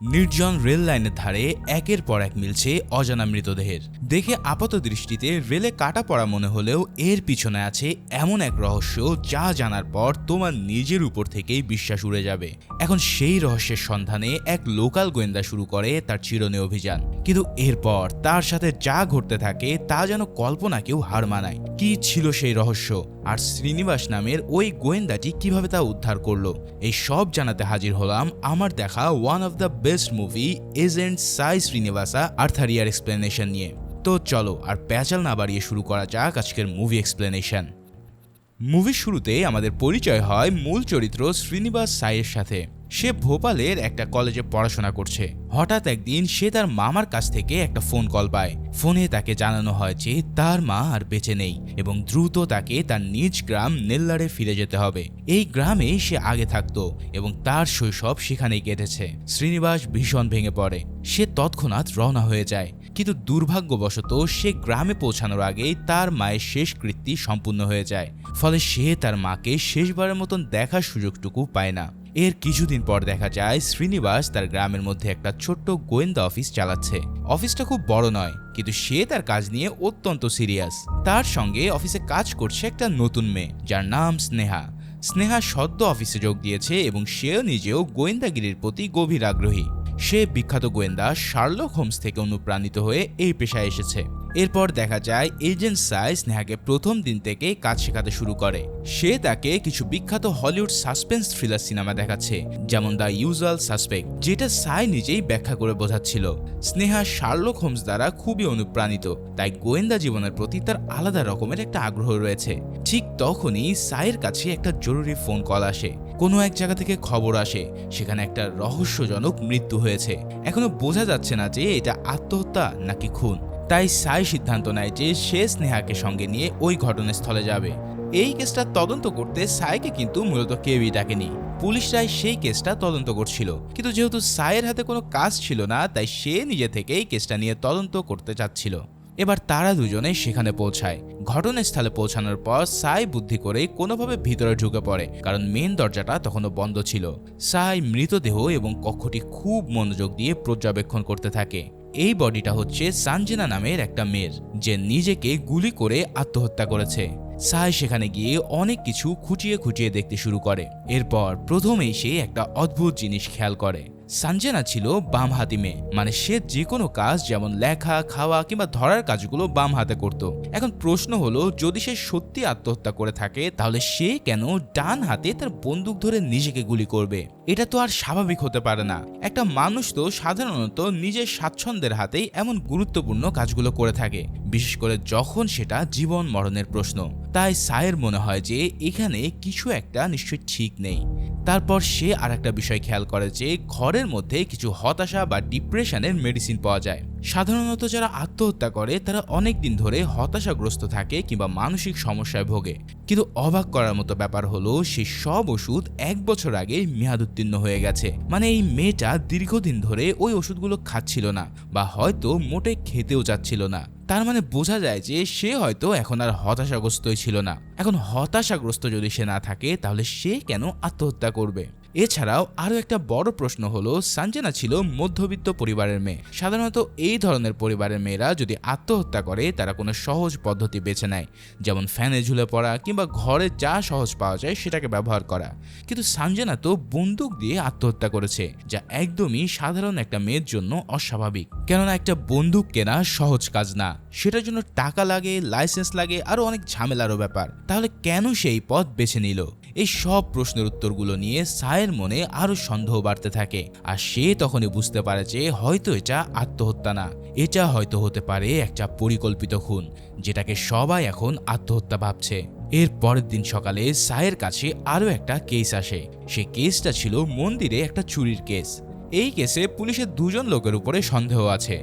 নির্জন রেল লাইনের ধারে একের পর এক মিলছে অজানা মৃতদেহের। দেখে আপাত দৃষ্টিতে রেলে কাটা পড়া মনে হলেও এর পিছনে আছে এমন এক রহস্য যা জানার পর তোমার নিজের উপর থেকেই বিশ্বাস উড়ে যাবে। এখন সেই রহস্যের সন্ধানে এক লোকাল গোয়েন্দা শুরু করে তার চিরনে অভিযান। কিন্তু এরপর তার সাথে যা ঘটতে থাকে তা যেন কল্পনাকেও হার মানায়। কি ছিল সেই রহস্য? আর শ্রীনিবাস নামের ওই গোয়েন্দাটি কীভাবে তা উদ্ধার করল? এই সব জানাতে হাজির হলাম আমার দেখা one of the best movie agent Sai Srinivasa আর্থারিয়ার explanation নিয়ে। তো চলো আর প্যাচাল না বাড়িয়ে শুরু করা যাক আজকের মুভি এক্সপ্লেনেশন মুভির শুরুতে আমাদের পরিচয় হয় মূল চরিত্র শ্রীনিবাস সাইয়ের সাথে। সে ভোপালের একটা কলেজে পড়াশোনা করছে। হঠাৎ একদিন সে তার মামার কাছ থেকে একটা ফোন কল পায়। ফোনে তাকে জানানো হয় যে তার মা আর বেঁচে নেই এবং দ্রুত তাকে তার নিজ গ্রাম নেল্লারে ফিরে যেতে হবে। এই গ্রামে সে আগে থাকতো এবং তার শৈশব সেখানেই কেটেছে। শ্রীনিবাস ভীষণ ভেঙে পড়ে। সে তৎক্ষণাৎ রওনা হয়ে যায়। কিন্তু দুর্ভাগ্যবশত সে গ্রামে পৌঁছানোর আগেই তার মায়ের শেষ কৃত্তি সম্পূর্ণ হয়ে যায়। ফলে সে তার মাকে শেষবারের মতন দেখার সুযোগটুকু পায় না। এর কিছুদিন পর দেখা যায় শ্রীনিবাস তার গ্রামের মধ্যে একটা ছোট্ট গোয়েন্দা অফিস চালাচ্ছে। অফিসটা খুব বড় নয়, কিন্তু সে তার কাজ নিয়ে অত্যন্ত সিরিয়াস। তার সঙ্গে অফিসে কাজ করছে একটা নতুন মেয়ে, যার নাম স্নেহা। স্নেহা সদ্য অফিসে যোগ দিয়েছে এবং সেও নিজেও গোয়েন্দাগিরির প্রতি গভীর আগ্রহী। সে বিখ্যাত গোয়েন্দা শার্লক হোমস থেকে অনুপ্রাণিত হয়ে এই পেশায় এসেছে। এরপর দেখা যায়, এজেন্ট সাই স্নেহাকে প্রথম দিন থেকে কাজ শেখাতে শুরু করে। সে তাকে কিছু বিখ্যাত হলিউড সাসপেন্স থ্রিলার সিনেমা দেখাচ্ছে, যেমন দ্য ইউজুয়াল সাসপেক্ট, যেটা সাই নিজেই ব্যাখ্যা করে বোঝাচ্ছিল। স্নেহা শার্লক হোমস দ্বারা খুবই অনুপ্রাণিত, তাই গোয়েন্দা জীবনের প্রতি তার আলাদা রকমের একটা আগ্রহ রয়েছে। ঠিক তখনই সাইয়ের কাছে একটা জরুরি ফোন কল আসে। কোনো এক জায়গা থেকে খবর আসে, সেখানে একটা রহস্যজনক মৃত্যু হয়েছে। এখনও বোঝা যাচ্ছে না যে এটা আত্মহত্যা নাকি খুন। তাই সাই সিদ্ধান্ত নেয় যে সে স্নেহাকে সঙ্গে নিয়ে ওই ঘটনাস্থলে যাবে। এই কেসটা তদন্ত করতে সাইকে কিন্তু মূলত কেউই ডাকেনি। পুলিশরাই সেই কেসটা তদন্ত করছিল। কিন্তু যেহেতু সাইয়ের হাতে কোনো কাজ ছিল না, তাই সে নিজে থেকেই কেসটা নিয়ে তদন্ত করতে চাচ্ছিল। এবার তারা দুজনে সেখানে পৌঁছায়। ঘটনাস্থলে পৌঁছানোর পর সাই বুদ্ধি করে কোনোভাবে ভিতরে ঢুকে পড়ে, কারণ মেন দরজাটা তখনও বন্ধ ছিল। সাই মৃতদেহ এবং কক্ষটি খুব মনোযোগ দিয়ে পর্যবেক্ষণ করতে থাকে। এই বডিটা হচ্ছে সানজিনা নামের একটা মেয়ের, যে নিজেকে গুলি করে আত্মহত্যা করেছে। সাই সেখানে গিয়ে অনেক কিছু খুঁটিয়ে খুঁটিয়ে দেখতে শুরু করে। এরপর প্রথমেই সে একটা অদ্ভুত জিনিস খেয়াল করে। সানজেনা ছিল বাম হাতি মেয়ে। মানে সে যে কোনো কাজ, যেমন লেখা, খাওয়া কিংবা ধরার কাজগুলো বাম হাতে করত। এখন প্রশ্ন হলো, যদি সে সত্যি আত্মহত্যা করে থাকে, তাহলে সে কেন ডান হাতে তার বন্দুক ধরে নিজেকে গুলি করবে? এটা তো আর স্বাভাবিক হতে পারে না। একটা মানুষ তো সাধারণত নিজের স্বাচ্ছন্দ্যের হাতেই এমন গুরুত্বপূর্ণ কাজগুলো করে থাকে। বিশেষ করে যখন সেটা জীবন মরণের প্রশ্ন। তাই সায়ের মনে হয় যে এখানে কিছু একটা নিশ্চয়ই ঠিক নেই। তারপর সে আর একটা বিষয় খেয়াল করে যে ঘরের মধ্যে কিছু হতাশা বা ডিপ্রেশনের মেডিসিন পাওয়া যায়। সাধারণত যারা আত্মহত্যা করে, তারা অনেক দিন ধরে হতাশাগ্রস্ত থাকে কিংবা মানসিক সমস্যায় ভোগে। কিন্তু অবাক করার মতো ব্যাপার হলো, সে সব ওষুধ এক বছর আগে মেয়াদ উত্তীর্ণ হয়ে গেছে। মানে এই মেয়েটা দীর্ঘদিন ধরে ওই ওষুধগুলো খাচ্ছিল না বা হয়তো মোটে খেতেও যাচ্ছিল না। তার মানে বোঝা যায় যে সে হয়তো এখন আর হতাশাগ্রস্তই ছিল না। এখন হতাশাগ্রস্ত যদি সে না থাকে, তাহলে সে কেন আত্মহত্যা করবে? এছাড়াও আরও একটা বড় প্রশ্ন হলো, সানজেনা ছিল মধ্যবিত্ত পরিবারের মেয়ে। সাধারণত এই ধরনের পরিবারের মেয়েরা যদি আত্মহত্যা করে, তারা কোনো সহজ পদ্ধতি বেছে নেয়। যেমন ফ্যানে ঝুলে পড়া কিংবা ঘরে যা সহজ পাওয়া যায় সেটাকে ব্যবহার করা। কিন্তু সানজেনা তো বন্দুক দিয়ে আত্মহত্যা করেছে, যা একদমই সাধারণ একটা মেয়ের জন্য অস্বাভাবিক। কেননা একটা বন্দুক কেনা সহজ কাজ না। সেটার জন্য টাকা লাগে, লাইসেন্স লাগে, আরও অনেক ঝামেলারও ব্যাপার। তাহলে কেন সেই পথ বেছে নিল? এই সব প্রশ্নের উত্তরগুলো নিয়ে সায়ের মনে আরো সন্দেহ বাড়তে থাকে আর সে তখনই বুঝতে পারে যে হয়তো এটা আত্মহত্যা না এটা হয়তো হতে পারে একটা পরিকল্পিত খুন যেটাকে সবাই এখন আত্মহত্যা ভাবছে এর পরের দিন সকালে সায়ের কাছে আরও একটা কেস আসে সে কেসটা ছিল মন্দিরে একটা চুরির কেস এই কেসে পুলিশের দুজন লোকের উপরে সন্দেহ আছে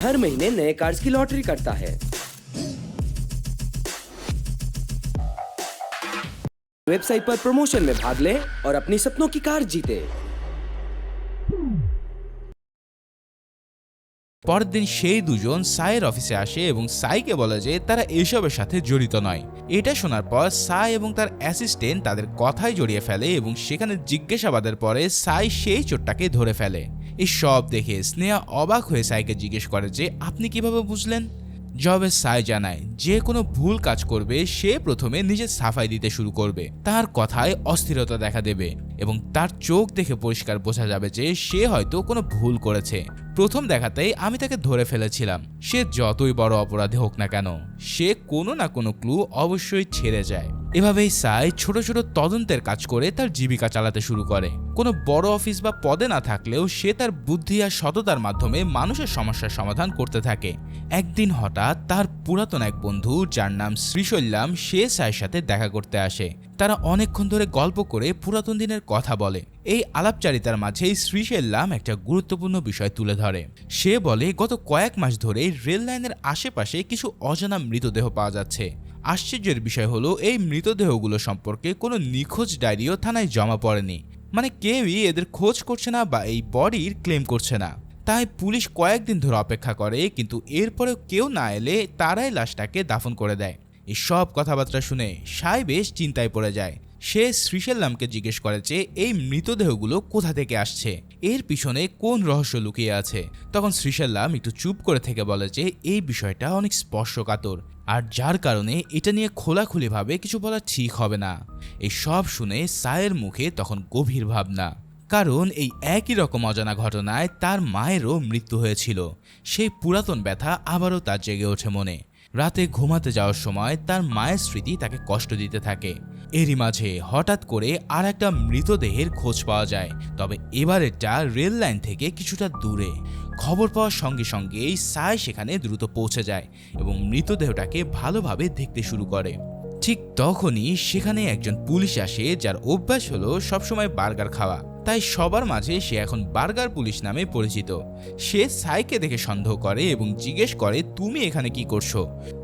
हर महीने नए कार्ड्स की लॉटरी करता है वेबसाइट पर प्रमोशन में भाग लें और अपनी सपनों की कार जीते পরের দিন সেই দুজন সাইয়ের অফিসে আসে এবং সাইকে বলে যে তারা এসবের সাথে জড়িত নয় এটা শোনার পর সাই এবং তার অ্যাসিস্ট্যান্ট তাদের কথায় জড়িয়ে ফেলে এবং সেখানে জিজ্ঞাসাবাদের পরে সাই সেই চোরটাকে ধরে ফেলে এই সব দেখে স্নেহা অবাক হয়ে সাইকে জিজ্ঞেস করে যে আপনি কিভাবে বুঝলেন জবে সাই জানায়, যে কোনো ভুল কাজ করবে, সে প্রথমে নিজের সাফাই দিতে শুরু করবে। তার কথায় অস্থিরতা দেখা দেবে এবং তার চোখ দেখে পরিষ্কার বোঝা যাবে যে সে হয়তো কোনো ভুল করেছে। প্রথম দেখাতেই আমি তাকে ধরে ফেলেছিলাম। সে যতই বড় অপরাধী হোক না কেন, সে কোনো না কোনো ক্লু অবশ্যই ছেড়ে যায়। এভাবেই সাই ছোট ছোট তদন্তের কাজ করে তার জীবিকা চালাতে শুরু করে। কোনো বড় অফিস বা পদে না থাকলেও সে তার বুদ্ধি আর সততার মাধ্যমে মানুষের সমস্যার সমাধান করতে থাকে। একদিন হঠাৎ তার পুরাতন এক বন্ধু, যার নাম শ্রীশৈল্যাম সে সাইয়ের সাথে দেখা করতে আসে। তারা অনেকক্ষণ ধরে গল্প করে পুরাতন দিনের কথা বলে। এই আলাপচারিতার মাঝেই শ্রীশৈল্যাম একটা গুরুত্বপূর্ণ বিষয় তুলে ধরে। সে বলে, গত কয়েক মাস ধরে রেল লাইনের আশেপাশে কিছু অজানা মৃতদেহ পাওয়া যাচ্ছে। আশ্চর্যের বিষয় হলো, এই মৃতদেহগুলো সম্পর্কে কোনো নিখোঁজ ডায়েরিও থানায় জমা পড়েনি। মানে কেউই এদের খোঁজ করছে না বা এই বডির ক্লেম করছে না। তাই পুলিশ কয়েকদিন ধরে অপেক্ষা করে, কিন্তু এরপরে কেউ না এলে তারাই লাশটাকে দাফন করে দেয়। এই সব কথাবার্তা শুনে সাই বেশ চিন্তায় পড়ে যায়। সে শ্রীশাল্লামকে জিজ্ঞেস করে যে, এই মৃতদেহগুলো কোথা থেকে আসছে? এর পিছনে কোন রহস্য লুকিয়ে আছে? তখন শ্রীশাল্লাম একটু চুপ করে থেকে বলে যে, এই বিষয়টা অনেক স্পর্শকাতর, আর যার কারণে এটা নিয়ে খোলাখুলিভাবে কিছু বলা ঠিক হবে না। এই সব শুনে সায়ের মুখে তখন গভীর ভাবনা। কারণ এই একই রকম অজানা ঘটনায় তার মায়েরও মৃত্যু হয়েছিল। সেই পুরাতন ব্যথা আবারও তার জেগে ওঠে মনে। রাতে ঘুমাতে যাওয়ার সময় তার মায়ের স্মৃতি তাকে কষ্ট দিতে থাকে। এরই মাঝে হঠাৎ করে আর একটা মৃতদেহের খোঁজ পাওয়া যায়। তবে এবারেরটা রেল লাইন থেকে কিছুটা দূরে। খবর পাওয়ার সঙ্গে সঙ্গেই সাই সেখানে দ্রুত পৌঁছে যায় এবং মৃতদেহটাকে ভালোভাবে দেখতে শুরু করে। ঠিক তখনই সেখানে একজন পুলিশ আসে যার অভ্যাস হলো সবসময় বার্গার খাওয়া। তাই সবার মাঝে সে এখন বার্গার পুলিশ নামে পরিচিত। সে সাইকে দেখে সন্দেহ করে এবং জিজ্ঞেস করে, তুমি এখানে কি করছ?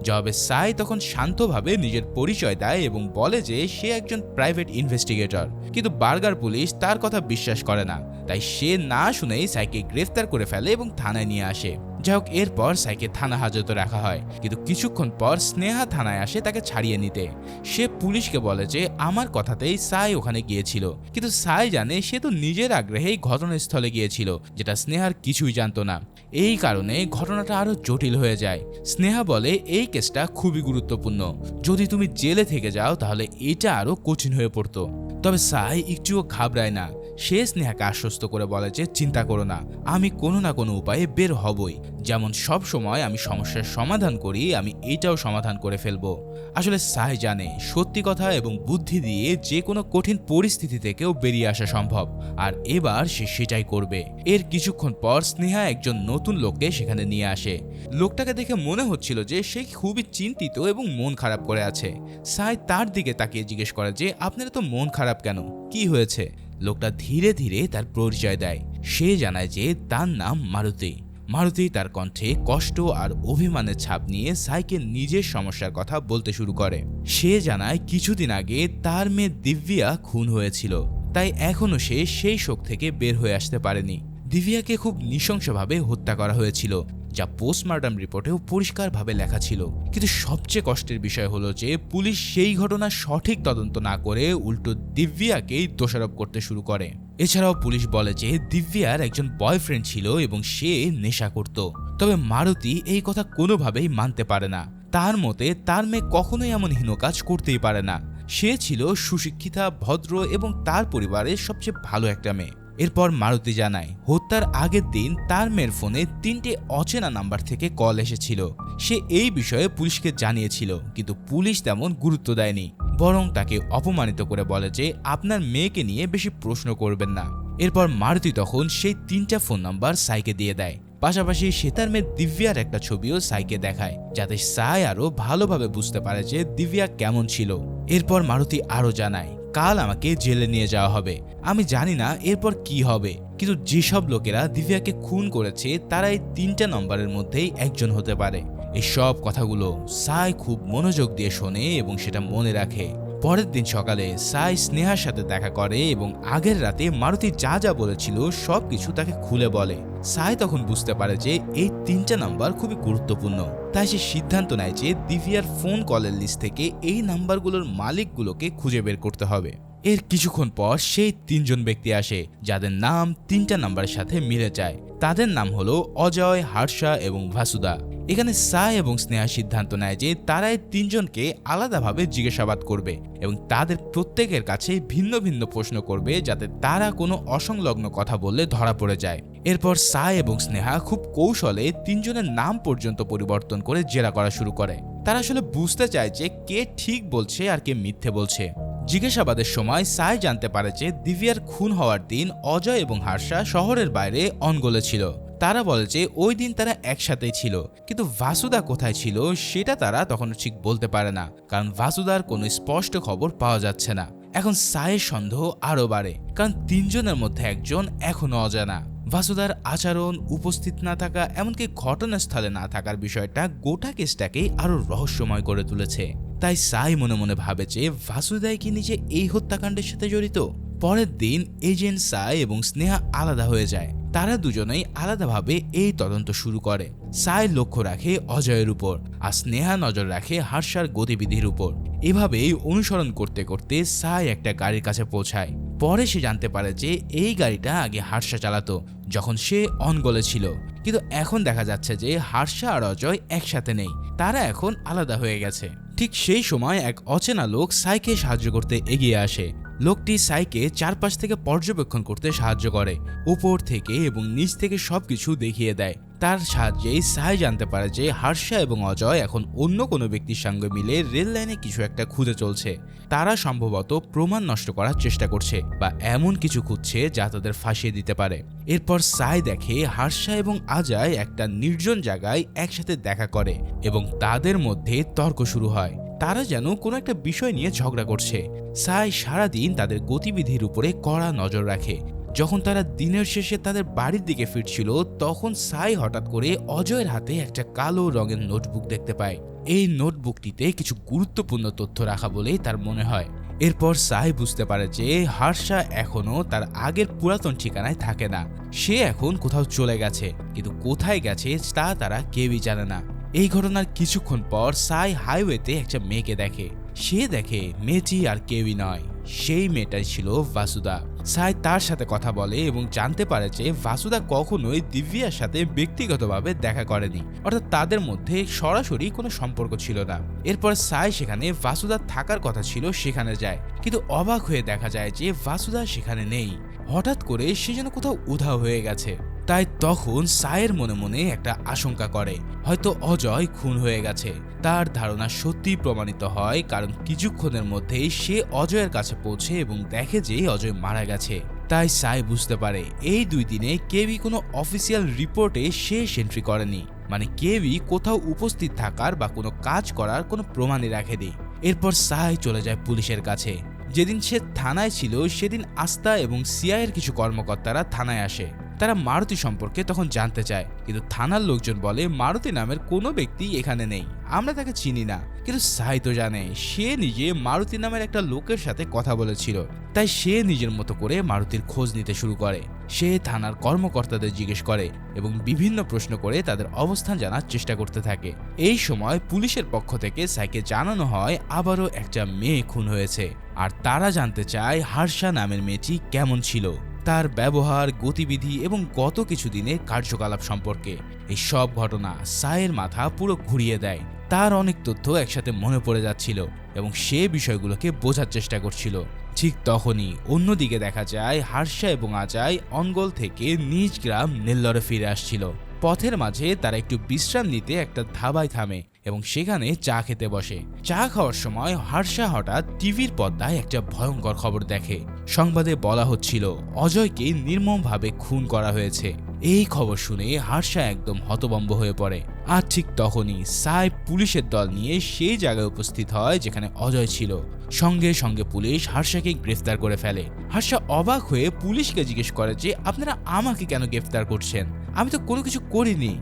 জবাবে সাই তখন শান্তভাবে নিজের পরিচয় দেয় এবং বলে যে সে একজন প্রাইভেট ইনভেস্টিগেটর। কিন্তু বার্গার পুলিশ তার কথা বিশ্বাস করে না। তাই সে না শুনেই সাইকে গ্রেফতার করে ফেলে এবং থানায় নিয়ে আসে। যাই হোক, এরপর সাইকে থানা হাজতে রাখা হয়। কিন্তু কিছুক্ষণ পর স্নেহা থানায় আসে তাকে ছাড়িয়ে নিতে। সে পুলিশকে বলে যে, আমার কথাতেই সাই ওখানে গিয়েছিল। কিন্তু সাই জানে সে তো নিজের আগ্রহেই ঘটনাস্থলে গিয়েছিল, যেটা স্নেহার কিছুই জানতো না। এই কারণে ঘটনাটা আরও জটিল হয়ে যায়। স্নেহা বলে, এই কেসটা খুবই গুরুত্বপূর্ণ। যদি তুমি জেলে থেকে যাও, তাহলে এটা আরও কঠিন হয়ে পড়তো। তবে সাই একটুও ঘাবড়ায় না। সে স্নেহাকে আশ্বস্ত করে বলে যে, চিন্তা করো না। আমি কোনো না কোনো উপায়ে বের হবই। যেমন সব সময় আমি সমস্যার সমাধান করি, আমি এটাও সমাধান করে ফেলব। আসলে সাই জানে, সত্যি কথা এবং বুদ্ধি দিয়ে যে কোনো কঠিন পরিস্থিতি থেকেও বেরিয়ে আসা সম্ভব, আর এবার সে সেটাই করবে। এর কিছুক্ষণ পর স্নেহা একজন নতুন লোককে সেখানে নিয়ে আসে। লোকটাকে দেখে মনে হচ্ছিল যে সে খুবই চিন্তিত এবং মন খারাপ করে আছে। সাই তার দিকে তাকিয়ে জিজ্ঞেস করে যে, আপনার তো মন খারাপ কেন? কি হয়েছে? লোকটা ধীরে ধীরে তার পরিচয় দেয়। সে জানায় যে, তার নাম মারুতি। মারুতি তার কণ্ঠে কষ্ট আর অভিমানের ছাপ নিয়ে সাইকে নিজের সমস্যার কথা বলতে শুরু করে। সে জানায়, কিছুদিন আগে তার মেয়ে দিব্যা খুন হয়েছিল, তাই এখনও সে সেই শোক থেকে বের হয়ে আসতে পারেনি। দিব্যাকে খুব নৃশংসভাবে হত্যা করা হয়েছিল, যা পোস্টমর্টম রিপোর্টেও পরিষ্কারভাবে লেখা ছিল। কিন্তু সবচেয়ে কষ্টের বিষয় হলো যে, পুলিশ সেই ঘটনার সঠিক তদন্ত না করে উল্টো দিব্যাকেই দোষারোপ করতে শুরু করে। এছাড়াও পুলিশ বলে যে দিব্যার একজন বয়ফ্রেন্ড ছিল এবং সে নেশা করত। তবে মারুতি এই কথা কোনোভাবেই মানতে পারে না। তার মতে তার মেয়ে কখনোই এমন হীন কাজ করতেই পারে না। সে ছিল সুশিক্ষিতা, ভদ্র এবং তার পরিবারের সবচেয়ে ভালো একটা মেয়ে। এরপর মারুতি জানায়, হত্যার আগের দিন তার মেয়ের ফোনে তিনটে অচেনা নাম্বার থেকে কল এসেছিল। সে এই বিষয়ে পুলিশকে জানিয়েছিল, কিন্তু পুলিশ তেমন গুরুত্ব দেয়নি। বরং তাকে অপমানিত করে বলে যে আপনার মেয়েকে নিয়ে বেশি প্রশ্ন করবেন না। এরপর মারুতি তখন সেই তিনটা ফোন নাম্বার সাইকে দিয়ে দেয়। পাশাপাশি সে তার মেয়ে দিব্যার একটা ছবিও সাইকে দেখায়, যাতে সাই আরও ভালোভাবে বুঝতে পারে যে দিব্যা কেমন ছিল। এরপর মারুতি আরও জানায়, কাল আমাকে জেলে নিয়ে যাওয়া হবে। আমি জানি না এরপর কি হবে। কিন্তু যেসব লোকেরা দিব্যাকে খুন করেছে তারা এই তিনটা নম্বরের মধ্যেই একজন হতে পারে। এই সব কথাগুলো সাই খুব মনোযোগ দিয়ে শোনে এবং সেটা মনে রাখে। পরের দিন সকালে সাই স্নেহার সাথে দেখা করে এবং আগের রাতে মারুতি যা যা বলেছিল সব কিছু তাকে খুলে বলে। সাই তখন বুঝতে পারে যে এই তিনটা নাম্বার খুবই গুরুত্বপূর্ণ। তাই সে সিদ্ধান্ত নেয় যে দিভিয়ার ফোন কলের লিস্ট থেকে এই নাম্বারগুলোর মালিকগুলোকে খুঁজে বের করতে হবে। এর কিছুক্ষণ পর সেই তিনজন ব্যক্তি আসে, যাদের নাম তিনটা নাম্বারের সাথে মিলে যায়। তাদের নাম হলো অজয়, হার্ষা এবং ভাসুদা। এখানে সাই এবং স্নেহা সিদ্ধান্ত নেয় যে তারা এই তিনজনকে আলাদাভাবে জিজ্ঞাসাবাদ করবে এবং তাদের প্রত্যেকের কাছে ভিন্ন ভিন্ন প্রশ্ন করবে যাতে তারা কোনো অসংলগ্ন কথা বললে ধরা পড়ে যায়। এরপর সাই এবং স্নেহা খুব কৌশলে তিনজনের নাম পর্যন্ত পরিবর্তন করে জেরা করা শুরু করে। তারা আসলে বুঝতে চায় যে কে ঠিক বলছে আর কে মিথ্যে বলছে। জিজ্ঞাসাবাদের সময় সাই জানতে পারে যে দিভিয়ার খুন হওয়ার দিন অজয় এবং হার্ষা শহরের বাইরে অনগোলে ছিল। তারা বলে যে ওই দিন তারা একসাথে ছিল। কিন্তু ভাসুদা কোথায় ছিল সেটা তারা তখন ঠিক বলতে পারে না। কারণ ভাসুদার কোনো স্পষ্ট খবর পাওয়া যাচ্ছে না। এখন সায়ের সন্দেহ আরও বাড়ে। কারণ তিনজনের মধ্যে একজন এখনও অজানা। ভাসুদার আচরণ, উপস্থিত না থাকা, এমনকি ঘটনাস্থলে না থাকার বিষয়টা গোটা কেসটাকেই আরও রহস্যময় করে তুলেছে। তাই সাই মনে মনে ভাবে যে ভাসুদাই কি নিজে এই হত্যাকাণ্ডের সাথে জড়িত? পরের দিন এজেন্ট সাই এবং স্নেহা আলাদা হয়ে যায়। তারা দুজনেই আলাদাভাবে এই তদন্ত শুরু করে। সাই লক্ষ্য রাখে অজয়ের উপর, আর স্নেহা নজর রাখে হার্ষার গতিবিধির উপর। এভাবেই অনুসরণ করতে করতে সাই একটা গাড়ির কাছে পৌঁছায়। পরে সে জানতে পারে যে এই গাড়িটা আগে হার্ষা চালাতো, যখন সে অনগলে ছিল। কিন্তু এখন দেখা যাচ্ছে যে হার্ষা আর অজয় একসাথে নেই, তারা এখন আলাদা হয়ে গেছে। ঠিক সেই সময় এক অচেনা লোক সাইকে সাহায্য করতে এগিয়ে আসে। লোকটি সাইকে চারপাশ থেকে পর্যবেক্ষণ করতে সাহায্য করে, উপর থেকে এবং নিচ থেকে সবকিছু দেখিয়ে দেয়। তার সাহায্যেই সাই জানতে পারে যে হার্ষা এবং অজয় এখন অন্য কোনো ব্যক্তির সঙ্গে মিলে রেল লাইনে কিছু একটা খুঁজে চলছে। তারা সম্ভবত প্রমাণ নষ্ট করার চেষ্টা করছে বা এমন কিছু খুঁজছে যা তাদের ফাঁসিয়ে দিতে পারে। এরপর সাই দেখে হার্ষা এবং আজায় একটা নির্জন জায়গায় একসাথে দেখা করে এবং তাদের মধ্যে তর্ক শুরু হয়। তারা যেন কোনো একটা বিষয় নিয়ে ঝগড়া করছে। সাই সারাদিন তাদের গতিবিধির উপরে কড়া নজর রাখে যখন তারা দিনের শেষে তাদের বাড়ির দিকে ফিরছিল, তখন সাই হঠাৎ করে অজয়ের হাতে একটা কালো রঙের নোটবুক দেখতে পায়। এই নোটবুকটিতে কিছু গুরুত্বপূর্ণ তথ্য রাখা বলেই তার মনে হয়। এরপর সাই বুঝতে পারে যে হার্ষা এখনও তার আগের পুরাতন ঠিকানায় থাকে না। সে এখন কোথাও চলে গেছে, কিন্তু কোথায় গেছে তা তারা কেউই জানে না। এই ঘটনার কিছুক্ষণ পর সাই হাইওয়েতে একটা মেয়েকে দেখে। সে দেখে মেয়েটি আর কেউই নয়, সেই মেয়েটাই ছিল ভাসুদা সাই তার সাথে কথা বলে এবং জানতে পারে যে ভাসুদা কখনোই দিব্যার সাথে ব্যক্তিগতভাবে দেখা করেনি। অর্থাৎ তাদের মধ্যে সরাসরি কোনো সম্পর্ক ছিল না। এরপর সাই সেখানে ভাসুদার থাকার কথা ছিল সেখানে যায়। কিন্তু অবাক হয়ে দেখা যায় যে ভাসুদা সেখানে নেই। হঠাৎ করে সে যেন কোথাও উধাও হয়ে গেছে। তাই তখন সায়ের মনে মনে একটা আশঙ্কা করে। হয়তো অজয় খুন হয়ে গেছে। তার ধারণা সত্যি প্রমাণিত হয় কারণ কিছুক্ষণের মধ্যেই সে অজয়ের কাছে পৌঁছে এবং দেখে যে অজয় মারা গেছে। তাই সাই বুঝতে পারে, এই দুই দিনে কেউই কোনো অফিসিয়াল রিপোর্টে শেষ এন্ট্রি করেনি। মানে কেউই কোথাও উপস্থিত থাকার বা কোনো কাজ করার কোনো প্রমাণই রাখেনি। এরপর সাই চলে যায় পুলিশের কাছে। যেদিন সে থানায় ছিল, সেদিন আস্থা এবং সিআইয়ের কিছু কর্মকর্তারা থানায় আসে। তারা মারুতি সম্পর্কে তখন জানতে চায়। কিন্তু থানার লোকজন বলে, মারুতি নামের কোনো ব্যক্তি এখানে নেই। আমরা তাকে চিনি না। কিন্তু সাই তো জানে, সে নিজে মারুতি নামের একটা লোকের সাথে কথা বলেছিল। তাই সে নিজের মতো করে মারুতির খোঁজ নিতে শুরু করে। সে থানার কর্মকর্তাদের জিজ্ঞেস করে এবং বিভিন্ন প্রশ্ন করে তাদের অবস্থান জানার চেষ্টা করতে থাকে। এই সময় পুলিশের পক্ষ থেকে সাইকে জানানো হয়, আবারও একটা মেয়ে খুন হয়েছে। আর তারা জানতে চায় হার্ষা নামের মেয়েটি কেমন ছিল। তার ব্যবহার, গতিবিধি এবং গত কিছুদিনের কার্যকলাপ সম্পর্কে। এই সব ঘটনা সায়ের মাথা পুরো ঘুরিয়ে দেয়। তার অনেক তথ্য একসাথে মনে পড়ে যাচ্ছিল এবং সে বিষয়গুলোকে বোঝার চেষ্টা করছিল। ঠিক তখনই অন্যদিকে দেখা যায় হার্ষা এবং আজাই অঙ্গল থেকে নিজ গ্রাম নেল্লরে ফিরে আসছিল। পথের মাঝে তারা একটু বিশ্রাম নিতে একটা ধাবায় থামে এবং সেখানে চা খেতে বসে। চা খাওয়ার সময় হার্ষা হঠাৎ টিভির পর্দায় একটা ভয়ঙ্কর খবর দেখে। সংবাদে বলা হচ্ছিল, অজয়কে নির্মমভাবে খুন করা হয়েছে। এই খবর শুনে হার্ষা একদম হতবম্ব হয়ে পড়ে। আর ঠিক তখনই সাই পুলিশের দল নিয়ে সেই জায়গায় উপস্থিত হয় যেখানে অজয় ছিল। সঙ্গে সঙ্গে পুলিশ হার্ষাকে গ্রেফতার করে ফেলে। হার্ষা অবাক হয়ে পুলিশকে জিজ্ঞেস করে যে, আপনারা আমাকে কেন গ্রেফতার করছেন? আমি তো কোনো কিছু করিনি।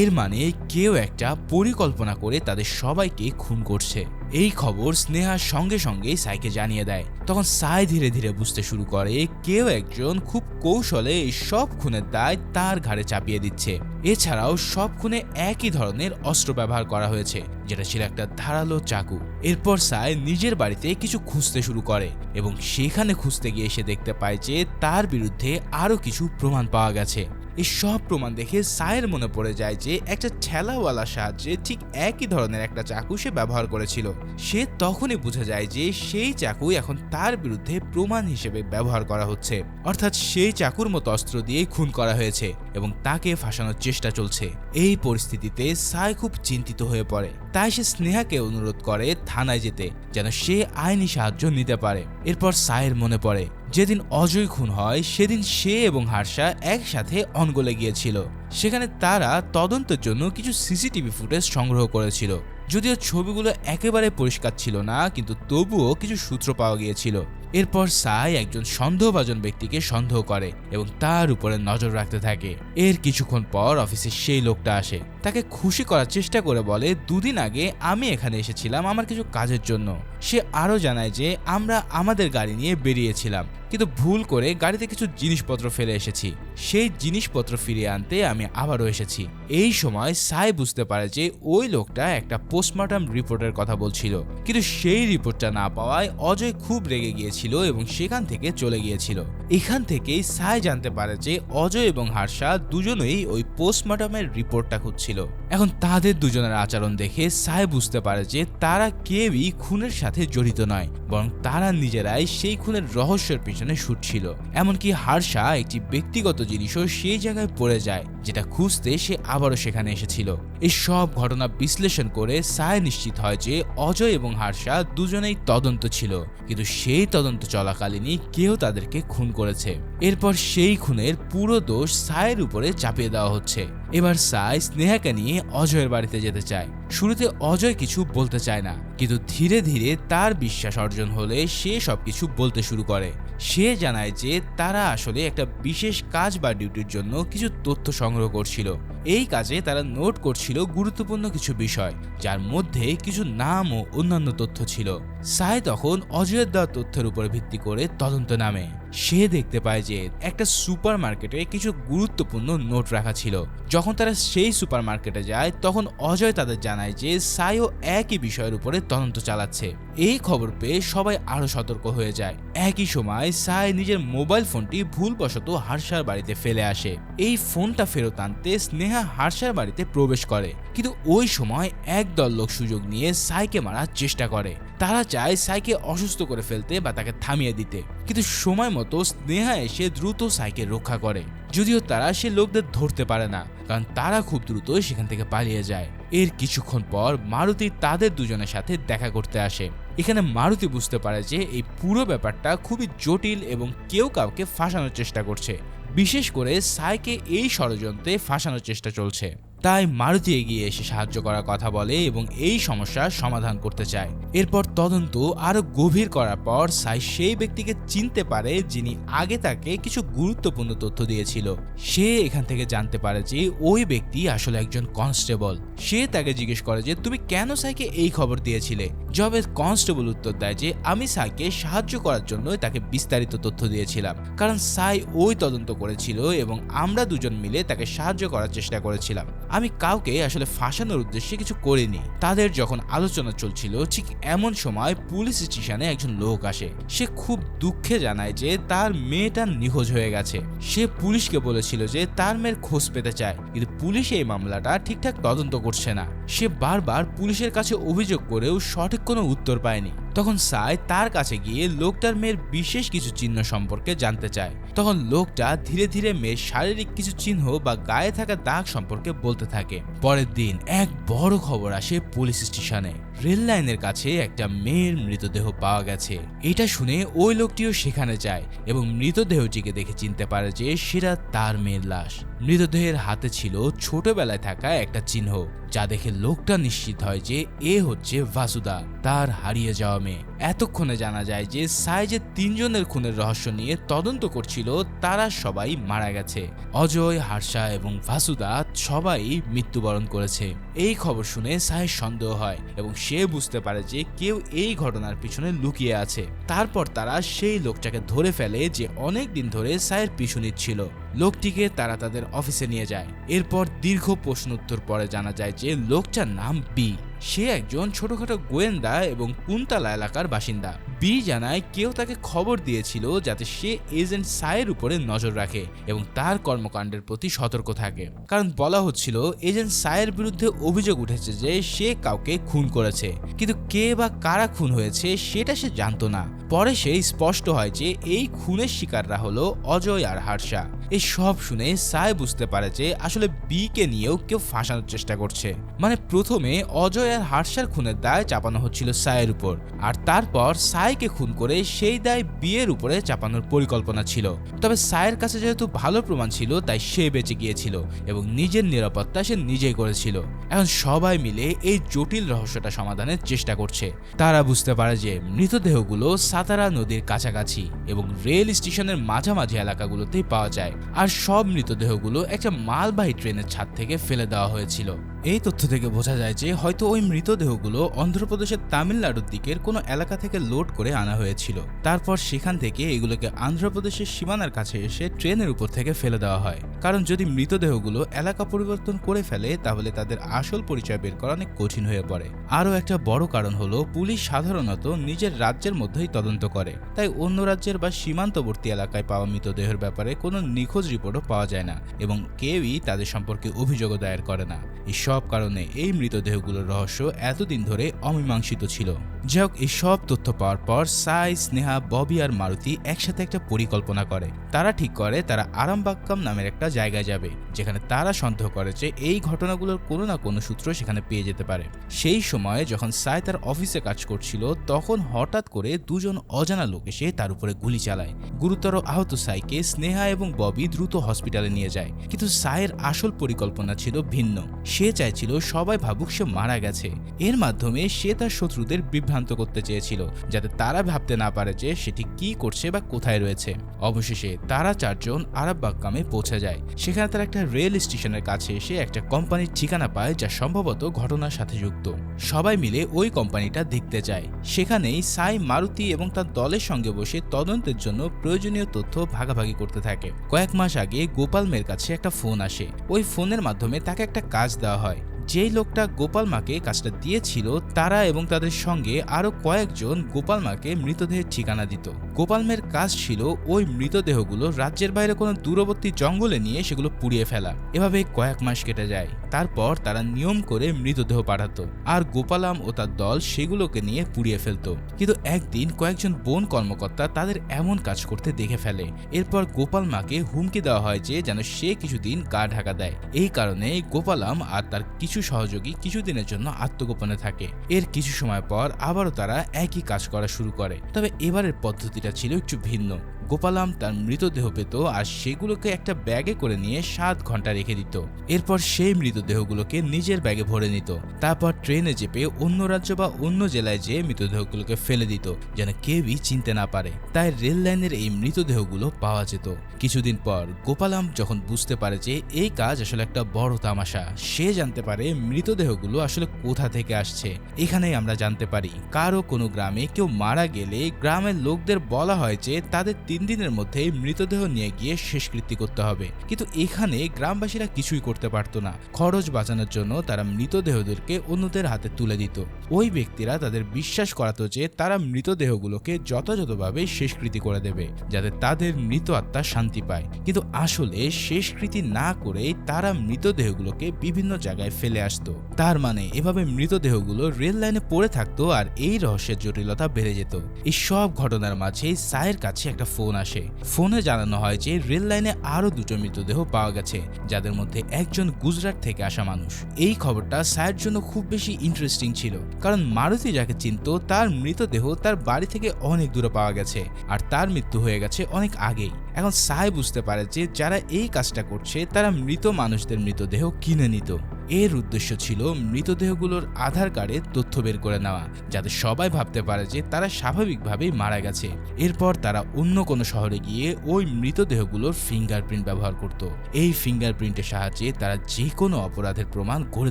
এর মানে কেউ একটা পরিকল্পনা করে তাদের সবাইকে খুন করছে। এই খবর স্নেহার সঙ্গে সঙ্গেই সাইকে জানিয়ে দেয়। তখন সাই ধীরে ধীরে বুঝতে শুরু করে, কেউ একজন খুব কৌশলে এই সব খুনের দায় তার ঘাড়ে চাপিয়ে দিচ্ছে। এছাড়াও সব খুনে একই ধরনের অস্ত্র ব্যবহার করা হয়েছে, যেটা ছিল একটা ধারালো চাকু। এরপর সাই নিজের বাড়িতে কিছু খুঁজতে শুরু করে এবং সেখানে খুঁজতে গিয়ে সে দেখতে পায় যে তার বিরুদ্ধে আরও কিছু প্রমাণ পাওয়া গেছে। এই সব প্রমাণ দেখে সায়ের মনে পড়ে যায় যে একটা ঠেলাওয়ালার সাহায্যে ঠিক একই ধরনের একটা চাকু সে ব্যবহার করেছিল। সে তখনই বুঝে যায় যে সেই চাকু এখন তার বিরুদ্ধে প্রমাণ হিসেবে ব্যবহার করা হচ্ছে। অর্থাৎ সেই চাকুর মতো অস্ত্র দিয়ে খুন করা হয়েছে এবং তাকে ফাঁসানোর চেষ্টা চলছে। এই পরিস্থিতিতে সায় খুব চিন্তিত হয়ে পড়ে। তাই সে স্নেহাকে অনুরোধ করে থানায় যেতে, যেন সে আইনি সাহায্য নিতে পারে। এরপর সায়ের মনে পড়ে যেদিন অজয় খুন হয়, সেদিন সে এবং হার্ষা একসাথে অনগলে গিয়েছিল। সেখানে তারা তদন্তের জন্য কিছু সিসিটিভি ফুটেজ সংগ্রহ করেছিল। যদিও ছবিগুলো একেবারে পরিষ্কার ছিল না, কিন্তু তবুও কিছু সূত্র পাওয়া গিয়েছিল। এরপর সাই একজন সন্দেহভাজন ব্যক্তিকে সন্দেহ করে এবং তার উপরে নজর রাখতে থাকে। এর কিছুক্ষণ পর অফিসে সেই লোকটা আসে। তাকে খুশি করার চেষ্টা করে বলে, দুদিন আগে আমি এখানে এসেছিলাম আমার কিছু কাজের জন্য। সে আরও জানায় যে, আমরা আমাদের গাড়ি নিয়ে বেরিয়েছিলাম, কিন্তু ভুল করে গাড়িতে কিছু জিনিসপত্র ফেলে এসেছি। সেই জিনিসপত্র ফিরিয়ে আনতে আমি আবারও এসেছি। এই সময় সাই বুঝতে পারে যে, ওই লোকটা একটা পোস্টমর্টম রিপোর্টের কথা বলছিল, কিন্তু সেই রিপোর্টটা না পাওয়ায় অজয় খুব রেগে গিয়েছিল এবং সেখান থেকে চলে গিয়েছিল। এখান থেকেই সাই জানতে পারে যে অজয় এবং হার্ষা দুজনেই ওই পোস্টমর্টমের রিপোর্টটা খুঁজছিল। এখন তাদের দুজনের আচরণ দেখে সাই বুঝতে পারে যে তারা কেউই খুনের সাথে জড়িত নয়, বরং তারা নিজেরাই সেই খুনের রহস্যের পিছনে ছুটছিল। এমনকি হার্ষা একটি ব্যক্তিগত জিনিসও সেই জায়গায় পড়ে যায়, যেটা খুঁজতে সে আবারও সেখানে এসেছিল। এই সব ঘটনা বিশ্লেষণ করে সায় নিশ্চিত হয় যে অজয় এবং হার্ষা দুজনেই তদন্ত ছিল, কিন্তু সেই তদন্ত চলাকালীনই কেউ তাদেরকে খুন করেছে। এরপর সেই খুনের পুরো দোষ সায়ের উপরে চাপিয়ে দেওয়া হচ্ছে। এবার সাই স্নেহাকে নিয়ে অজয়ের বাড়িতে যেতে চায়। শুরুতে অজয় কিছু বলতে চায় না, কিন্তু ধীরে ধীরে তার বিশ্বাস অর্জন হলে সে সবকিছু বলতে শুরু করে। সে জানায় যে তারা আসলে একটা বিশেষ কাজ বা ডিউটির জন্য কিছু তথ্য সংগ্রহ করছিল। এই কাজে তারা নোট করছিল গুরুত্বপূর্ণ কিছু বিষয়, যার মধ্যে কিছু নাম ও অন্যান্য তথ্য ছিল। সাই তখন অজয়ের দেওয়া তথ্যের উপর ভিত্তি করে তদন্ত নামে। সে দেখতে পায় যে একটা সুপার মার্কেটে কিছু গুরুত্বপূর্ণ নোট রাখা ছিল। যখন তারা সেই সুপার মার্কেটে যায়, তখন অজয় তাদের জানায় যে সাইও একই বিষয়ের উপরে তদন্ত চালাচ্ছে। এই খবর পেয়ে সবাই আরও সতর্ক হয়ে যায়। একই সময় সাই নিজের মোবাইল ফোনটি ভুলবশত হার্ষার বাড়িতে ফেলে আসে। এই ফোনটা ফেরত আনতে স্নেহা হার্ষার বাড়িতে প্রবেশ করে। কিন্তু ওই সময় একদল লোক সুযোগ নিয়ে সাইকে মারার চেষ্টা করে। তারা চায় সাইকে অসুস্থ করে ফেলতে বা তাকে থামিয়ে দিতে। কিন্তু সময় মতো স্নেহা এসে দ্রুত সাইকে রক্ষা করে। যদিও তারা সে লোকদের ধরতে পারে না, কারণ তারা খুব দ্রুত সেখান থেকে পালিয়ে যায়। এর কিছুক্ষণ পর মারুতি তাদের দুজনের সাথে দেখা করতে আসে। এখানে মারুতি বুঝতে পারে যে এই পুরো ব্যাপারটা খুবই জটিল এবং কেউ কাউকে ফাঁসানোর চেষ্টা করছে। বিশেষ করে সাইকে এই ষড়যন্ত্রে ফাঁসানোর চেষ্টা চলছে। তাই মারুতি এগিয়ে এসে সাহায্য করার কথা বলে এবং এই সমস্যার সমাধান করতে চায়। এরপর তদন্ত আরও গভীর করার পর সাই সেই ব্যক্তিকে চিনতে পারে যিনি আগে তাকে কিছু গুরুত্বপূর্ণ তথ্য দিয়েছিল। সে এখান থেকে জানতে পারে যে ওই ব্যক্তি আসলে একজন কনস্টেবল। সে তাকে জিজ্ঞেস করে যে, তুমি কেন সাইকে এই খবর দিয়েছিলে? জবে কনস্টেবল উত্তর দেয় যে, আমি সাইকে সাহায্য করার জন্য তাকে বিস্তারিত তথ্য দিয়েছিলাম। কারণ সাই ওই তদন্ত করেছিল এবং আমরা দুজন মিলে তাকে সাহায্য করার চেষ্টা করেছিলাম। আমি কাউকে আসলে ফাঁসানোর উদ্দেশ্যে কিছু করিনি। তাদের যখন আলোচনা চলছিল, ঠিক এমন সময় পুলিশ স্টেশনে একজন লোক আসে। সে খুব দুঃখে জানায় যে তার মেয়েটা নিখোঁজ হয়ে গেছে। সে পুলিশকে বলেছিল যে তার মেয়ের খোঁজ পেতে চায়, কিন্তু পুলিশ এই মামলাটা ঠিকঠাক তদন্ত করছে না। সে বারবার পুলিশের কাছে অভিযোগ করেও সঠিক কোনো উত্তর পায়নি। তখন সাই তার কাছে গিয়ে লোকটার মেয়ের বিশেষ কিছু চিহ্ন সম্পর্কে জানতে চায়। তখন লোকটা ধীরে ধীরে মেয়ের শারীরিক কিছু চিহ্ন বা গায়ে থাকা দাগ সম্পর্কে বলতে থাকে। পরের দিন এক বড় খবর আসে পুলিশ স্টেশনে। রেল লাইনের কাছে একটা মেয়ের মৃতদেহ পাওয়া গেছে। এটা শুনে ওই লোকটিও সেখানে যায় এবং মৃতদেহটিকে দেখে চিনতে পারে যে সেটা তার মেয়ের লাশ। মৃতদেহের হাতে ছিল ছোটবেলায় থাকা একটা চিহ্ন, যা দেখে লোকটা নিশ্চিত হয় যে এ হচ্ছে ভাসুদা, তার হারিয়ে যাওয়া মেয়ে। এতক্ষণে জানা যায় যে সাই যে তিনজনের খুনের রহস্য নিয়ে তদন্ত করছিল, তারা সবাই মারা গেছে। অজয়, হার্ষা এবং ভাসুদা সবাই মৃত্যুবরণ করেছে। এই খবর শুনে সাহের সন্দেহ হয় এবং সে বুঝতে পারে যে কেউ এই ঘটনার পিছনে লুকিয়ে আছে। তারপর তারা সেই লোকটাকে ধরে ফেলে যে অনেক দিন ধরে সায়ের পিছু নিচ্ছিল। লোকটিকে তারা তাদের অফিসে নিয়ে যায়। এরপর দীর্ঘ প্রশ্ন উত্তর পরে জানা যায় যে লোকটার নাম বি। সে একজন ছোটখাটো গোয়েন্দা এবং কুন্তলা এলাকার বাসিন্দা। বি জানায় কেউ তাকে খবর দিয়েছিল যাতে সে এজেন্ট সায়ের উপরে নজর রাখে এবং তার কর্মকাণ্ডের প্রতি সতর্ক থাকে। কারণ বলা হচ্ছিল, এজেন্ট সায়ের বিরুদ্ধে অভিযোগ উঠেছে যে সে কাউকে খুন করেছে। কিন্তু কে বা কারা খুন হয়েছে সেটা সে জানতো না। পরে সে স্পষ্ট হয় যে এই খুনের শিকাররা হলো অজয় আর হার্ষা। এই সব শুনে সায় বুঝতে পারে যে আসলে বি কে নিয়েও কেউ ফাঁসানোর চেষ্টা করছে। মানে প্রথমে অজয় আর হার্ষার খুনের দায় চাপানো হচ্ছিল সায়ের উপর। আর তারপর সাইকে খুন করে সেই দায় বিয়ের উপরে চাপানোর পরিকল্পনা ছিল। তবে সায়ের কাছে যেহেতু ভালো প্রমাণ ছিল, তাই সে বেঁচে গিয়েছিল এবং নিজের নিরাপত্তা সে নিজেই করেছিল। এখন সবাই মিলে এই জটিল রহস্যটা সমাধানের চেষ্টা করছে। তারা বুঝতে পারে যে মৃতদেহগুলো সাতারা নদীর কাছাকাছি এবং রেল স্টেশনের মাঝামাঝি এলাকাগুলোতেই পাওয়া যায়। আর সব মৃতদেহগুলো একটা মালবাহী ট্রেনের ছাদ থেকে ফেলে দেওয়া হয়েছিল। এই তথ্য থেকে বোঝা যায় যে হয়তো ওই মৃতদেহগুলো অন্ধ্রপ্রদেশের তামিলনাড়ুর দিকের কোনো এলাকা থেকে লোড করে আনা হয়েছিল। তারপর সেখান থেকে এগুলোকে অন্ধ্রপ্রদেশের সীমানার কাছে এসে ট্রেনের উপর থেকে ফেলে দেওয়া হয়। কারণ যদি মৃতদেহগুলো এলাকা পরিবর্তন করে ফেলে, তাহলে তাদের আসল পরিচয় বের করা অনেক কঠিন হয়ে পড়ে। আরও একটা বড় কারণ হলো, পুলিশ সাধারণত নিজের রাজ্যের মধ্যেই তদন্ত করে। তাই অন্য রাজ্যের বা সীমান্তবর্তী এলাকায় পাওয়া মৃতদেহের ব্যাপারে কোনো নিখোঁজ রিপোর্টও পাওয়া যায় না এবং কেউই তাদের সম্পর্কে অভিযোগও দায়ের করে না। এই সব কারণে এই মৃতদেহগুলোর রহস্য এতদিন ধরে অমীমাংসিত ছিল। যাই হোক এই সব তথ্য পাওয়ার পর সাই, স্নেহা, ববি আর মারুতি একসাথে একটা পরিকল্পনা করে। তারা ঠিক করে, তারা আরামবাক্কাম নামের একটা জায়গায় যাবে, যেখানে তারা সন্দেহ করে যে এই ঘটনাগুলোর কোনো না কোনো সূত্র সেখানে পেয়ে যেতে পারে। সেই সময়ে যখন সাই তার অফিসে কাজ করছিল, তখন হঠাৎ করে দুজন অজানা লোক এসে তার উপরে গুলি চালায়। গুরুতর আহত সাইকে স্নেহা এবং ববি দ্রুত হসপিটালে নিয়ে যায়। কিন্তু সাইয়ের আসল পরিকল্পনা ছিল ভিন্ন। সে চাইছিল সবাই ভাবুক সে মারা গেছে। এর মাধ্যমে সে তার শত্রুদের বিভ্রান্ত করতে চেয়েছিল যাতে তারা ভাবতে না পারে যে সেটি কি করছে বা কোথায় রয়েছে। অবশেষে তারা চারজন আরব বাক্কামে পৌঁছে যায়। সেখানে তারা একটা রেল স্টেশনের কাছে এসে একটা কোম্পানির ঠিকানা পায় যা সম্ভবত ঘটনার সাথে যুক্ত। সবাই মিলে ওই কোম্পানিটা দেখতে যায়। সেখানেই সাই মারুতি এবং তার দলের সঙ্গে বসে তদন্তের জন্য প্রয়োজনীয় তথ্য ভাগাভাগি করতে থাকে। কয়েক মাস আগে গোপাল মেয়ের কাছে একটা ফোন আসে। ওই ফোনের মাধ্যমে তাকে একটা কাজ দেওয়া হয়। যেই লোকটা গোপাল মাকে কাজটা দিয়েছিল, তারা এবং তাদের সঙ্গে আরও কয়েকজন গোপাল মাকে মৃতদেহের ঠিকানা দিত। গোপাল মের কাজ ছিল ওই মৃতদেহগুলো রাজ্যের বাইরে কোনো দূরবর্তী জঙ্গলে নিয়ে সেগুলো পুড়িয়ে ফেলা। এভাবে কয়েক মাস কেটে যায়। তারপর তারা নিয়ম করে মৃতদেহ পাঠাতো, আর গোপালাম ও তার দল সেগুলোকে নিয়ে পুড়িয়ে ফেলতো। কিন্তু একদিন কয়েকজন বন কর্মকর্তা তাদের এমন কাজ করতে দেখে ফেলে। এরপর গোপাল মাকে হুমকি দেওয়া হয় যে যেন সে কিছুদিন গা ঢাকা দেয়। এই কারণে গোপালাম আর তার কিছু সহযোগী কিছুদিনের জন্য আত্মগোপনে থাকে। এর কিছু সময় পর আবারও তারা একই কাজ করা শুরু করে। তবে এবারের পদ্ধতিটা ছিল একটু ভিন্ন। গোপালাম তার মৃতদেহ পেত আর সেগুলোকে একটা ব্যাগে করে নিয়ে সাত ঘণ্টা রেখে দিত। এরপর সেই মৃতদেহগুলোকে নিজের ব্যাগে ভরে নিত। তারপর ট্রেনে চেপে অন্য রাজ্য বা অন্য জেলায় যেয়ে মৃতদেহগুলোকে ফেলে দিত, যেন কেউই চিনতে না পারে। তাই রেল লাইনের এই মৃতদেহগুলো পাওয়া যেত। কিছুদিন পর গোপালাম যখন বুঝতে পারে যে এই কাজ আসলে একটা বড় তামাশা, সে জানতে পারে মৃতদেহগুলো আসলে কোথা থেকে আসছে। এখানেই আমরা জানতে পারি, কারও কোনো গ্রামে কেউ মারা গেলে গ্রামের লোকদের বলা হয় যে তাদের তিন দিনের মধ্যে মৃতদেহ নিয়ে গিয়ে শেষকৃত্য করতে হবে। কিন্তু এখানে গ্রামবাসীরা কিছুই করতে পারতো না। খরচ বাঁচানোর জন্য তারা মৃতদেহদেরকে অন্যদের হাতে তুলে দিত। ওই ব্যক্তিরা তাদের বিশ্বাস করাতো যে তারা মৃতদেহগুলোকে যথাযথভাবে শেষকৃতি করে দেবে, যাতে তাদের মৃত আত্মা শান্তি পায়। কিন্তু আসলে শেষকৃতি না করেই তারা মৃতদেহগুলোকে বিভিন্ন জায়গায় ফেলে আসতো। তার মানে এভাবে মৃতদেহগুলো রেল লাইনে পড়ে থাকতো আর এই রহস্যের জটিলতা বেড়ে যেত। এই সব ঘটনার মাঝে সায়ের কাছে একটা ফোন আসে। ফোনে জানানো হয় যে রেল লাইনে আরও দুটো মৃতদেহ পাওয়া গেছে, যাদের মধ্যে একজন গুজরাট থেকে আসা মানুষ। এই খবরটা সায়ের জন্য খুব বেশি ইন্টারেস্টিং ছিল, কারণ মারুতি যাকে চিনত, তার মৃতদেহ তার বাড়ি থেকে অনেক দূরে পাওয়া গেছে, আর তার মৃত্যু হয়ে গেছে অনেক আগেই। এখন সাই বুঝতে পারে যে যারা এই কাজটা করছে, তারা মৃত মানুষদের মৃতদেহ কিনে নিত। এর উদ্দেশ্য ছিল মৃতদেহগুলোর আধার কার্ডে তথ্য বের করে নেওয়া, যাতে সবাই ভাবতে পারে যে তারা স্বাভাবিকভাবেই মারা গেছে। এরপর তারা অন্য কোনো শহরে গিয়ে ওই মৃতদেহগুলোর ফিঙ্গারপ্রিন্ট ব্যবহার করত। এই ফিঙ্গারপ্রিন্টের সাহায্যে তারা যে কোনো অপরাধের প্রমাণ গড়ে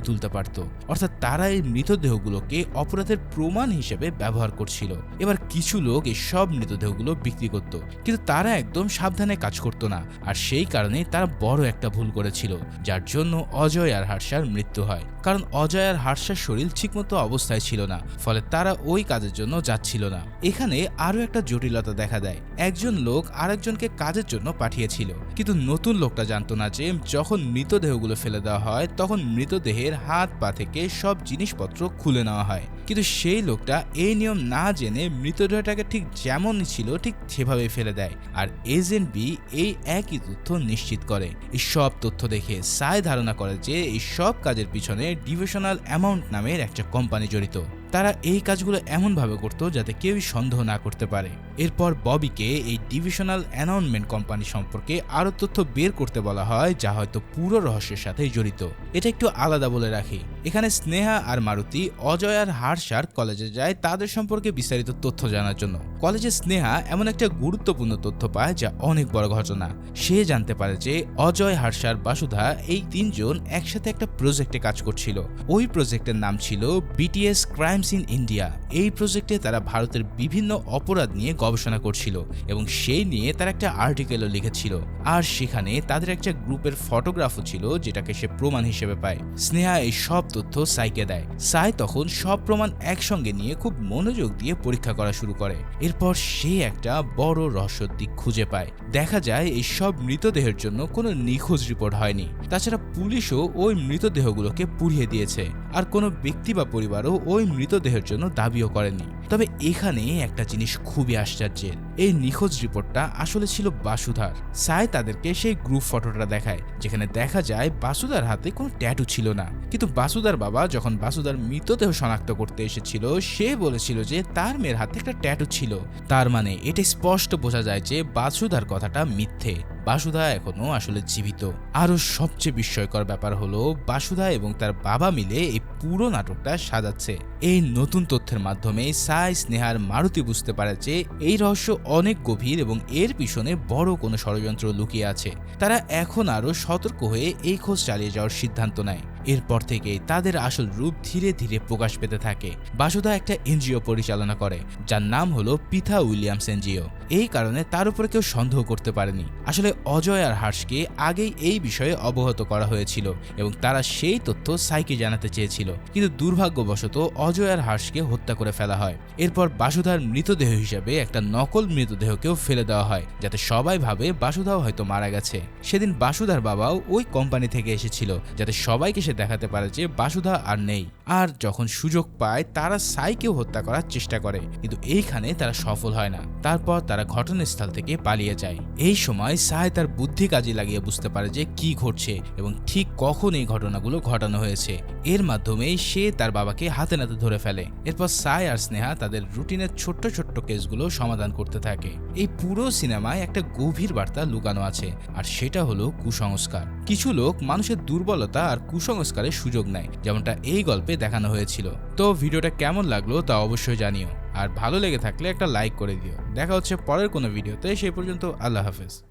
তুলতে পারত। অর্থাৎ তারা এই মৃতদেহগুলোকে অপরাধের প্রমাণ হিসেবে ব্যবহার করছিল। এবার কিছু লোক এই সব মৃতদেহগুলো বিক্রি করত। কিন্তু তারা একদম সাবধানে কাজ করত না। আর সেই কারণে তারা বড় একটা ভুল করেছিল, যার জন্য অজয় আর হার্ষার মৃত্যু হয়। কারণ অজয় আর হার্ষার শরীর ঠিকমতো অবস্থায় ছিল না, ফলে তারা ওই কাজের জন্য যাচ্ছিল না। এখানে আরও একটা জটিলতা দেখা দেয়। একজন লোক আরেকজনকে কাজের জন্য পাঠিয়েছিল। কিন্তু নতুন লোকটা জানতো না যে যখন মৃতদেহগুলো ফেলে দেওয়া হয়, তখন মৃতদেহের হাত পা থেকে সব জিনিসপত্র খুলে নেওয়া হয়। কিন্তু সেই লোকটা এই নিয়ম না জেনে মৃতদেহটাকে ঠিক যেমন ছিল, ঠিক সেভাবে ফেলে দেয়। আর এজেন্ট বি এই একই তথ্য নিশ্চিত করে। এই সব তথ্য দেখে সাই ধারণা করে যে এই সব কাজের পিছনে ডিভিশনাল অ্যামাউন্ট নামের একটা কোম্পানি জড়িত। তারা এই কাজগুলো এমনভাবে করত যাতে কেউই সন্দেহ না করতে পারে। এরপর ববিকে এই ডিভিশনাল অ্যানাউন্সমেন্ট কোম্পানি সম্পর্কে আরও তথ্য বের করতে বলা হয়, যা হয়তো পুরো রহস্যের সাথে জড়িত। এটা একটু আলাদা বলে রাখি। এখানে স্নেহা আর মারুতি, অজয় আর হার্ষার কলেজে যায় তাদের সম্পর্কে বিস্তারিত তথ্য জানার জন্য। কলেজে স্নেহা এমন একটা গুরুত্বপূর্ণ তথ্য পায়, যা অনেক বড় ঘটনা। সে জানতে পারে যে অজয়, হার্ষার, বাসুধা এই তিনজন একসাথে একটা প্রজেক্টে কাজ করছিল। ওই প্রজেক্টের নাম ছিল বিটিএস ক্রাইমস ইন ইন্ডিয়া। এই প্রজেক্টে তারা ভারতের বিভিন্ন অপরাধ নিয়ে গবেষণা করছিল এবং সেই নিয়ে তার একটা আর্টিকেলও লিখেছিল। আর সেখানে তাদের একটা গ্রুপের ফটোগ্রাফও ছিল যেটাকে সে প্রমাণ হিসেবে পায়। স্নেহা এই সব তথ্য সাইকে দেয়। সাই তখন সব প্রমাণ একসঙ্গে নিয়ে খুব মনোযোগ দিয়ে পরীক্ষা করা শুরু করে। এরপর সে একটা বড় রহস্যর দিক খুঁজে পায়। দেখা যায় এই সব মৃতদেহের জন্য কোনো নিখোঁজ রিপোর্ট হয়নি। তাছাড়া পুলিশও ওই মৃতদেহগুলোকে পুড়িয়ে দিয়েছে। আর কোনো ব্যক্তি বা পরিবারও ওই মৃতদেহের জন্য দাবিও করেনি তবে এখানে একটা জিনিস খুবই আশ্চর্যের এই নিখোঁজ রিপোর্টটা আসলে ছিল বাসুধার। সাই তাদেরকে সেই গ্রুপ ফটোটা দেখায়, যেখানে দেখা যায় বাসুদার হাতে কোনো ট্যাটু ছিল না। কিন্তু বাসুদার বাবা যখন বাসুদার মৃতদেহ শনাক্ত করতে এসেছিল, সে বলেছিল যে তার মেয়ের হাতে একটা ট্যাটু ছিল। তার মানে এটা স্পষ্ট বোঝা যায় যে বাসুদার কথাটা মিথ্যে। বাসুধা এখনও আসলে জীবিত। আরও সবচেয়ে বিস্ময়কর ব্যাপার হলো, বাসুধা এবং তার বাবা মিলে এই পুরো নাটকটা সাজাচ্ছে। এই নতুন তথ্যের মাধ্যমে সাই, স্নেহার মারুতি বুঝতে পারে যে এই রহস্য অনেক গভীর এবং এর পিছনে বড় কোনো ষড়যন্ত্র লুকিয়ে আছে। তারা এখন আরও সতর্ক হয়ে এই খোঁজ চালিয়ে যাওয়ার সিদ্ধান্ত নেয়। এরপর থেকে তাদের আসল রূপ ধীরে ধীরে প্রকাশ পেতে থাকে। বাসুদা একটা এনজিও পরিচালনা করে, যার নাম হলো পিথা উইলিয়ামস এনজিও। এই কারণে তার উপরে কেউ সন্দেহ করতে পারেনি। আসলে অজয় আর হার্ষকে আগেই এই বিষয়ে অবগত করা হয়েছিল এবং তারা সেই তথ্য সাইকে জানাতে চেয়েছিল। কিন্তু দুর্ভাগ্যবশত অজয় আর হার্ষকে হত্যা করে ফেলা হয়। এরপর বাসুধার মৃতদেহ হিসেবে একটা নকল মৃতদেহকেও ফেলে দেওয়া হয়, যাতে সবাই ভাবে বাসুধাও হয়তো মারা গেছে। সেদিন বাসুধার বাবাও ওই কোম্পানি থেকে এসেছিল, যাতে সবাইকে সে দেখাতে পারে যে বাসুধা আর নেই। আর যখন সুযোগ পায়, তারা সাইকেও হত্যা করার চেষ্টা করে। কিন্তু এইখানে তারা সফল হয় না। তারপর তারা ঘটনাস্থল থেকে পালিয়ে যায়। এই সময় সাই তার বুদ্ধি কাজে লাগিয়ে বুঝতে পারে যে কি ঘটছে এবং ঠিক কখন এই ঘটনাগুলো ঘটানো হয়েছে। এর মাধ্যমে সে তার বাবাকে হাতে নাতে ধরে ফেলে। এরপর সাই আর স্নেহা তাদের রুটিনের ছোট্ট ছোট্ট কেসগুলো সমাধান করতে থাকে। এই পুরো সিনেমায় একটা গভীর বার্তা লুকানো আছে, আর সেটা হলো কুসংস্কার। কিছু লোক মানুষের দুর্বলতা আর কুসংস্কারের সুযোগ নেয়, যেমনটা এই গল্পে দেখানো হয়েছিল। তো ভিডিওটা কেমন লাগল তা অবশ্যই জানিও। আর ভালো লেগে থাকলে একটা লাইক করে দিও। দেখা হচ্ছে পরের কোনো ভিডিওতে, সেই পর্যন্ত আল্লাহ হাফেজ।